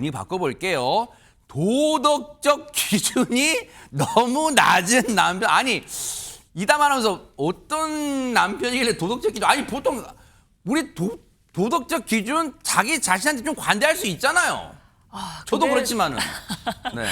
분위기 바꿔볼게요. 도덕적 기준이 너무 낮은 남편. 아니, 이담하면서 어떤 남편이길래 도덕적 기준. 아니, 보통 우리 도, 도덕적 기준 자기 자신한테 좀 관대할 수 있잖아요. 저도 근데- 그렇지만은. 네.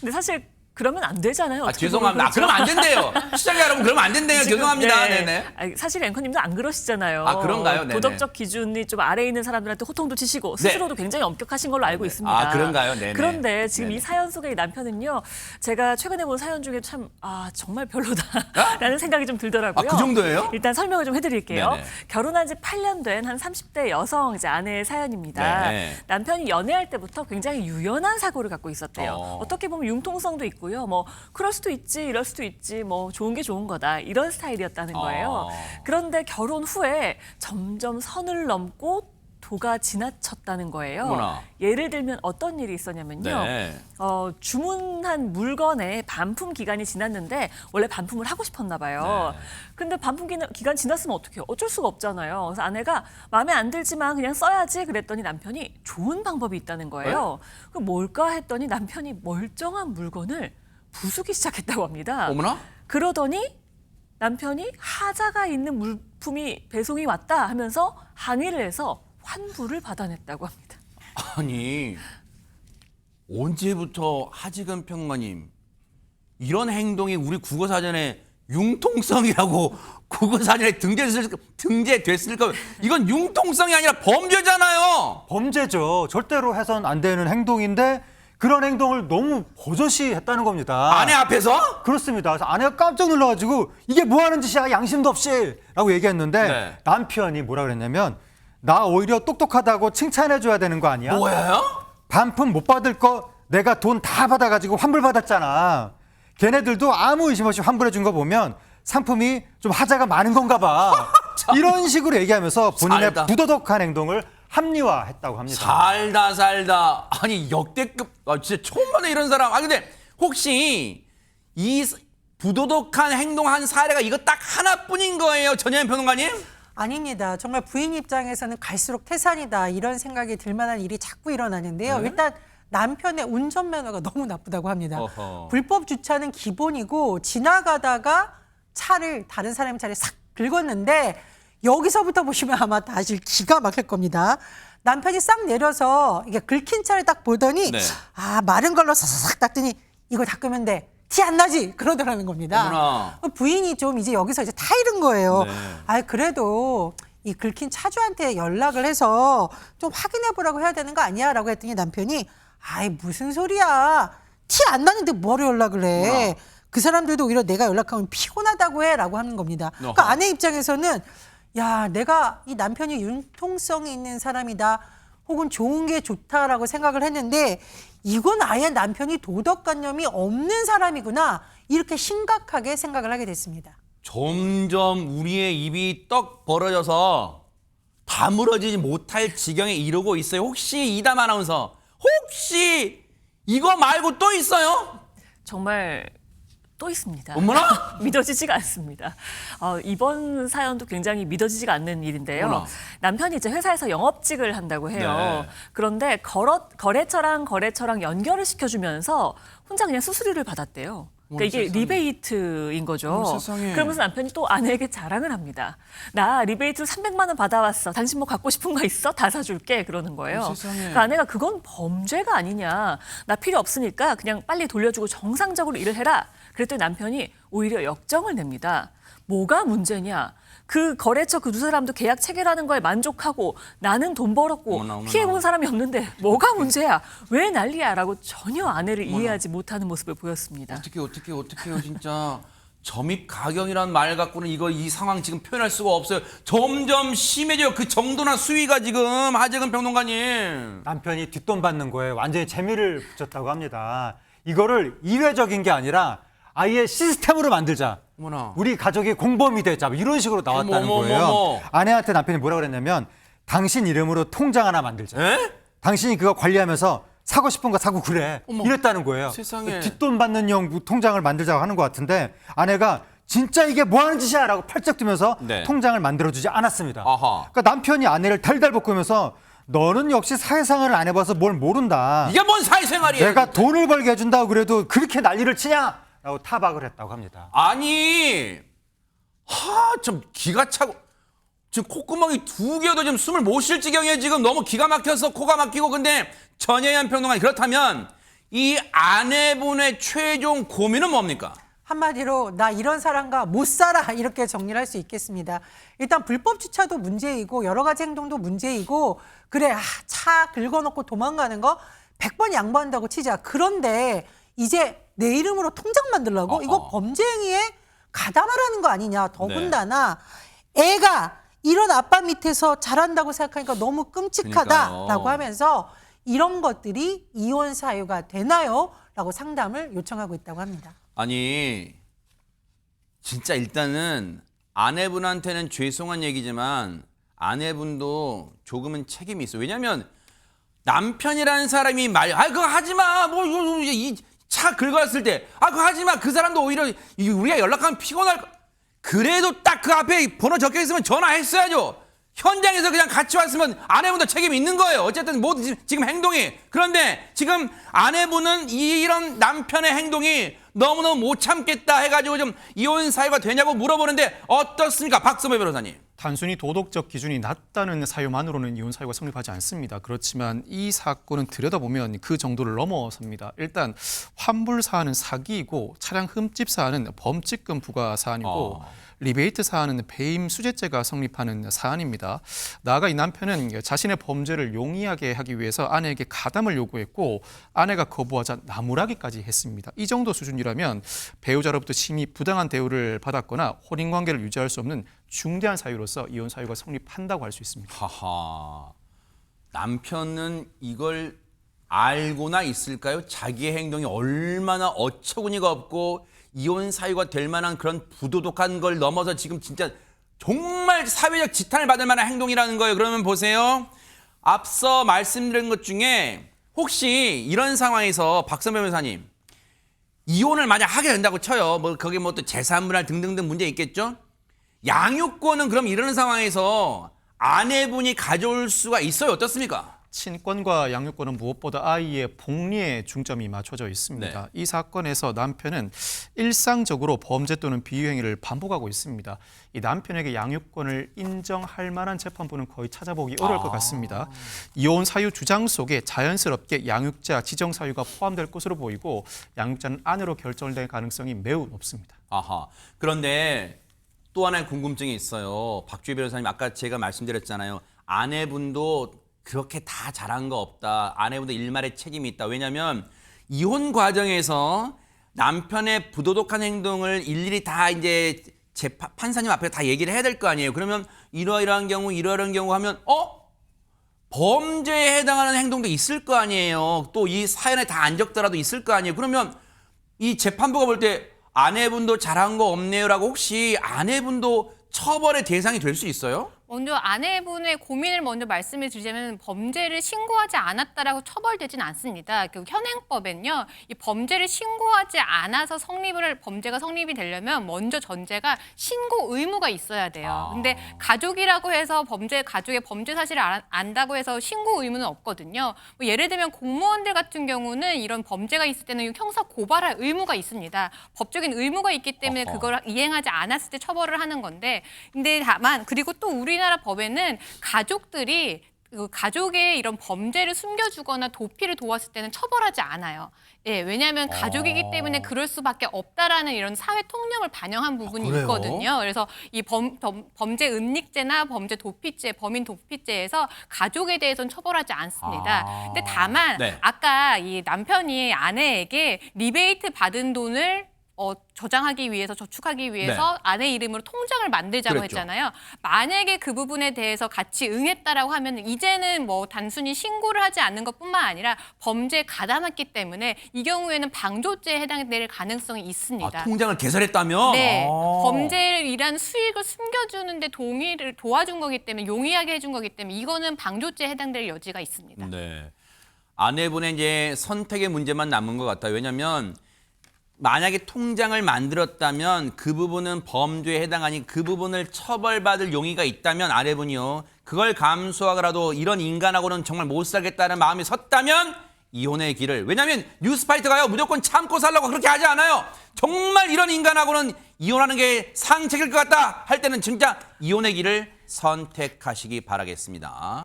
근데 사실 그러면 안 되잖아요. 아, 어떻게 죄송합니다. 아, 그러면 안 된대요. 시청자 여러분, 그러면 안 된대요. 지금, 죄송합니다. 네. 네네. 아니, 사실 앵커님도 안 그러시잖아요. 아, 그런가요? 네네. 도덕적 기준이 좀 아래에 있는 사람들한테 호통도 치시고 네. 스스로도 굉장히 엄격하신 걸로 알고 있습니다. 아, 그런가요? 네네. 그런데 지금 네네. 이 사연 속의 이 남편은요. 제가 최근에 본 사연 중에 참 아, 정말 별로다라는 생각이 좀 들더라고요. 아, 그 정도예요? 일단 설명을 좀 해드릴게요. 네네. 결혼한 지 8년 된 한 30대 여성 이제 아내의 사연입니다. 네. 남편이 연애할 때부터 굉장히 유연한 사고를 갖고 있었대요. 어. 어. 떻게 보면 융통성도 있고 요. 뭐 그럴 수도 있지, 이럴 수도 있지, 뭐 좋은 게 좋은 거다 이런 스타일이었다는 거예요. 어. 그런데 결혼 후에 점점 선을 넘고 도가 지나쳤다는 거예요. 어머나. 예를 들면 어떤 일이 있었냐면요. 네. 어, 주문한 물건의 반품 기간이 지났는데 원래 반품을 하고 싶었나 봐요. 네. 근데 반품 기간, 기간 지났으면 어떡해요? 어쩔 수가 없잖아요. 그래서 아내가 마음에 안 들지만 그냥 써야지 그랬더니 남편이 좋은 방법이 있다는 거예요. 네? 그 뭘까 했더니 남편이 멀쩡한 물건을 부수기 시작했다고 합니다. 어머나? 그러더니 남편이 하자가 있는 물품이 배송이 왔다 하면서 항의를 해서 환불을 받아냈다고 합니다. 아니 언제부터 하지근 평가님 이런 행동이 우리 국어사전에 융통성이라고 국어사전에 등재됐을, 등재됐을 거 이건 융통성이 아니라 범죄잖아요. 범죄죠. 절대로 해선 안 되는 행동인데 그런 행동을 너무 버젓이 했다는 겁니다. 아내 앞에서 그렇습니다. 그래서 아내가 깜짝 놀라가지고 이게 뭐 하는 짓이야 양심도 없이라고 얘기했는데 네. 남편이 뭐라 그랬냐면 나 오히려 똑똑하다고 칭찬해줘야 되는 거 아니야? 뭐예요? 반품 못 받을 거 내가 돈 다 받아가지고 환불 받았잖아. 걔네들도 아무 의심 없이 환불해 준 거 보면 상품이 좀 하자가 많은 건가 봐. 이런 식으로 얘기하면서 본인의 살다. 부도덕한 행동을 합리화했다고 합니다. 살다 살다 아니 역대급 아 진짜 처음 보네 이런 사람 아 근데 혹시 이 부도덕한 행동한 사례가 이거 딱 하나뿐인 거예요 전현 평론가님? 아닙니다. 정말 부인 입장에서는 갈수록 태산이다 이런 생각이 들 만한 일이 자꾸 일어나는데요. 일단 남편의 운전 면허가 너무 나쁘다고 합니다. 어허. 불법 주차는 기본이고 지나가다가 차를 다른 사람의 차를 싹 긁었는데 여기서부터 보시면 아마 다시 기가 막힐 겁니다. 남편이 싹 내려서 이게 긁힌 차를 딱 보더니 네. 아 마른 걸로 사사삭 닦더니 이거 닦으면 돼. 티 안 나지? 그러더라는 겁니다. 어머나. 부인이 좀 이제 여기서 이제 다 잃은 거예요. 네. 아 그래도 이 긁힌 차주한테 연락을 해서 좀 확인해 보라고 해야 되는 거 아니야라고 했더니 남편이 아이 무슨 소리야 티 안 나는데 뭐로 연락을 해. 그 사람들도 오히려 내가 연락하면 피곤하다고 해라고 하는 겁니다. 그러니까 어허. 아내 입장에서는 야 내가 이 남편이 융통성이 있는 사람이다 혹은 좋은 게 좋다라고 생각을 했는데 이건 아예 남편이 도덕관념이 없는 사람이구나 이렇게 심각하게 생각을 하게 됐습니다. 점점 우리의 입이 떡 벌어져서 다물어지지 못할 지경에 이르고 있어요. 혹시 이담 아나운서 혹시 이거 말고 또 있어요? 정말 또 있습니다. 어머나? 믿어지지가 않습니다. 어, 이번 사연도 굉장히 믿어지지가 않는 일인데요. 어머나. 남편이 이제 회사에서 영업직을 한다고 해요. 네. 그런데 거래, 거래처랑 거래처랑 연결을 시켜주면서 혼자 그냥 수수료를 받았대요. 그러니까 이게 세상에. 리베이트인 거죠. 세상에. 그러면서 남편이 또 아내에게 자랑을 합니다. 나 리베이트로 300만 원 받아왔어. 당신 뭐 갖고 싶은 거 있어? 다 사줄게. 그러는 거예요. 그러니까 아내가 그건 범죄가 아니냐. 나 필요 없으니까 그냥 빨리 돌려주고 정상적으로 일을 해라. 그랬더니 남편이 오히려 역정을 냅니다. 뭐가 문제냐? 그 거래처 그 두 사람도 계약 체결하는 거에 만족하고 나는 돈 벌었고 어머나, 어머나. 피해 본 사람이 없는데 뭐가 문제야? 왜 난리야라고 전혀 아내를 이해하지 못하는 모습을 보였습니다. 어떻게 어떻게 어떻게요 진짜 점입 가경이란 말 갖고는 이거 이 상황 지금 표현할 수가 없어요. 점점 심해져요. 그 정도나 수위가 지금 하재근 평론가님. 남편이 뒷돈 받는 거에 완전히 재미를 붙였다고 합니다. 이거를 이회적인 게 아니라 아예 시스템으로 만들자. 어머나. 우리 가족이 공범이 되자. 뭐 이런 식으로 나왔다는 어머, 어머, 거예요. 어머. 아내한테 남편이 뭐라 그랬냐면 당신 이름으로 통장 하나 만들자. 에? 당신이 그거 관리하면서 사고 싶은 거 사고 그래. 어머, 이랬다는 거예요. 세상에. 뒷돈 받는 형 통장을 만들자고 하는 것 같은데 아내가 진짜 이게 뭐 하는 짓이야 라고 팔쩍 뛰면서 네. 통장을 만들어주지 않았습니다. 아하. 그러니까 남편이 아내를 달달 볶으면서 너는 역시 사회생활을 안 해봐서 뭘 모른다. 이게 뭔 사회생활이에요? 내가 돈을 벌게 해준다고 그래도 그렇게 난리를 치냐? 타박을 했다고 합니다. 아니, 하, 좀 기가 차고 지금 콧구멍이 두 개도 지금 숨을 못 쉴 지경에 지금 너무 기가 막혀서 코가 막히고 근데 전혜연 평론가 그렇다면 이 아내분의 최종 고민은 뭡니까? 한마디로 나 이런 사람과 못 살아 이렇게 정리를 할 수 있겠습니다. 일단 불법 주차도 문제이고 여러 가지 행동도 문제이고 그래 아, 차 긁어놓고 도망가는 거 100번 양보한다고 치자. 그런데 이제 내 이름으로 통장 만들라고 어허. 이거 범죄 행위에 가담하라는 거 아니냐. 더군다나 애가 이런 아빠 밑에서 자란다고 생각하니까 너무 끔찍하다라고 그러니까요. 하면서 이런 것들이 이혼 사유가 되나요? 라고 상담을 요청하고 있다고 합니다. 아니 진짜 일단은 아내분한테는 죄송한 얘기지만 아내분도 조금은 책임이 있어. 요 왜냐면 남편이라는 사람이 말, 아 그거 하지 마. 뭐 이 차 긁어왔을 때, 아 그거 하지 마. 그 사람도 오히려 이 우리가 연락하면 피곤할. 거. 그래도 딱 그 앞에 번호 적혀 있으면 전화했어야죠. 현장에서 그냥 같이 왔으면 아내분도 책임이 있는 거예요. 어쨌든 뭐 지- 지금 행동이 그런데 지금 아내분은 이런 남편의 행동이 너무너무 못 참겠다 해가지고 좀 이혼 사유가 되냐고 물어보는데 어떻습니까, 박선배 변호사님? 단순히 도덕적 기준이 낮다는 사유만으로는 이혼 사유가 성립하지 않습니다. 그렇지만 이 사건은 들여다보면 그 정도를 넘어섭니다. 일단 환불 사안은 사기이고 차량 흠집 사안은 범칙금 부과 사안이고 어. 리베이트 사안은 배임 수재죄가 성립하는 사안입니다. 나아가 이 남편은 자신의 범죄를 용이하게 하기 위해서 아내에게 가담을 요구했고 아내가 거부하자 나무라기까지 했습니다. 이 정도 수준이라면 배우자로부터 심히 부당한 대우를 받았거나 혼인 관계를 유지할 수 없는 중대한 사유로서 이혼 사유가 성립한다고 할 수 있습니다. 하하. 남편은 이걸 알고나 있을까요? 자기의 행동이 얼마나 어처구니가 없고 이혼 사유가 될 만한 그런 부도덕한 걸 넘어서 지금 진짜 정말 사회적 지탄을 받을 만한 행동이라는 거예요. 그러면 보세요. 앞서 말씀드린 것 중에 혹시 이런 상황에서 박선배 변호사님 이혼을 만약 하게 된다고 쳐요. 뭐 거기 뭐 또 재산 분할 등등등 문제 있겠죠. 양육권은 그럼 이런 상황에서 아내분이 가져올 수가 있어요. 어떻습니까? 친권과 양육권은 무엇보다 아이의 복리에 중점이 맞춰져 있습니다. 네. 이 사건에서 남편은 일상적으로 범죄 또는 비유행위를 반복하고 있습니다. 이 남편에게 양육권을 인정할 만한 재판부는 거의 찾아보기 어려울 것 같습니다. 이혼 사유 주장 속에 자연스럽게 양육자 지정 사유가 포함될 것으로 보이고 양육자는 아내로 결정될 가능성이 매우 높습니다. 아하. 그런데 또 하나의 궁금증이 있어요. 박주희 변호사님 아까 제가 말씀드렸잖아요. 아내분도 그렇게 다 잘한 거 없다. 아내분도 일말의 책임이 있다. 왜냐하면 이혼 과정에서 남편의 부도덕한 행동을 일일이 다 이제 재판 판사님 앞에 다 얘기를 해야 될 거 아니에요. 그러면 이러이러한 경우 이러이러한 경우 하면 어 범죄에 해당하는 행동도 있을 거 아니에요. 또 이 사연에 다 안 적더라도 있을 거 아니에요. 그러면 이 재판부가 볼 때 아내분도 잘한 거 없네요라고 혹시 아내분도 처벌의 대상이 될 수 있어요? 먼저 아내분의 고민을 먼저 말씀을 드리자면 범죄를 신고하지 않았다라고 처벌되진 않습니다. 그 현행법엔요, 이 범죄를 신고하지 않아서 성립을 범죄가 성립이 되려면 먼저 전제가 신고 의무가 있어야 돼요. 아. 근데 가족이라고 해서 범죄 가족의 범죄 사실을 알- 안다고 해서 신고 의무는 없거든요. 뭐 예를 들면 공무원들 같은 경우는 이런 범죄가 있을 때는 형사 고발할 의무가 있습니다. 법적인 의무가 있기 때문에. 그걸 이행하지 않았을 때 처벌을 하는 건데 근데 다만 그리고 또 우리 나라 법에는 가족들이 그 가족의 이런 범죄를 숨겨주거나 도피를 도왔을 때는 처벌하지 않아요. 예, 왜냐하면 가족이기 어. 때문에 그럴 수밖에 없다라는 이런 사회 통념을 반영한 부분이 아, 그래요? 있거든요. 그래서 이 범, 범, 죄 은닉죄나 범죄 도피죄, 범인 도피죄에서 가족에 대해서는 처벌하지 않습니다. 아. 근데 다만 네. 아까 이 남편이 아내에게 리베이트 받은 돈을 어, 저장하기 위해서 저축하기 위해서 아내 이름으로 통장을 만들자고 네. 그랬죠. 했잖아요. 만약에 그 부분에 대해서 같이 응했다라고 하면 이제는 뭐 단순히 신고를 하지 않는 것뿐만 아니라 범죄에 가담했기 때문에 이 경우에는 방조죄에 해당될 가능성이 있습니다. 아, 통장을 개설했다며? 네, 아. 범죄를 일한 수익을 숨겨주는데 동의를 도와준 거기 때문에 용이하게 해준 거기 때문에 이거는 방조죄에 해당될 여지가 있습니다. 네. 아내분의 이제 선택의 문제만 남은 것 같아요. 왜냐하면 만약에 통장을 만들었다면 그 부분은 범죄에 해당하니 그 부분을 처벌받을 용의가 있다면 아래분이요. 그걸 감수하더라도 이런 인간하고는 정말 못 살겠다는 마음이 섰다면 이혼의 길을 왜냐하면 뉴스파이터가요 무조건 참고 살라고 그렇게 하지 않아요. 정말 이런 인간하고는 이혼하는 게 상책일 것 같다 할 때는 진짜 이혼의 길을 선택하시기 바라겠습니다.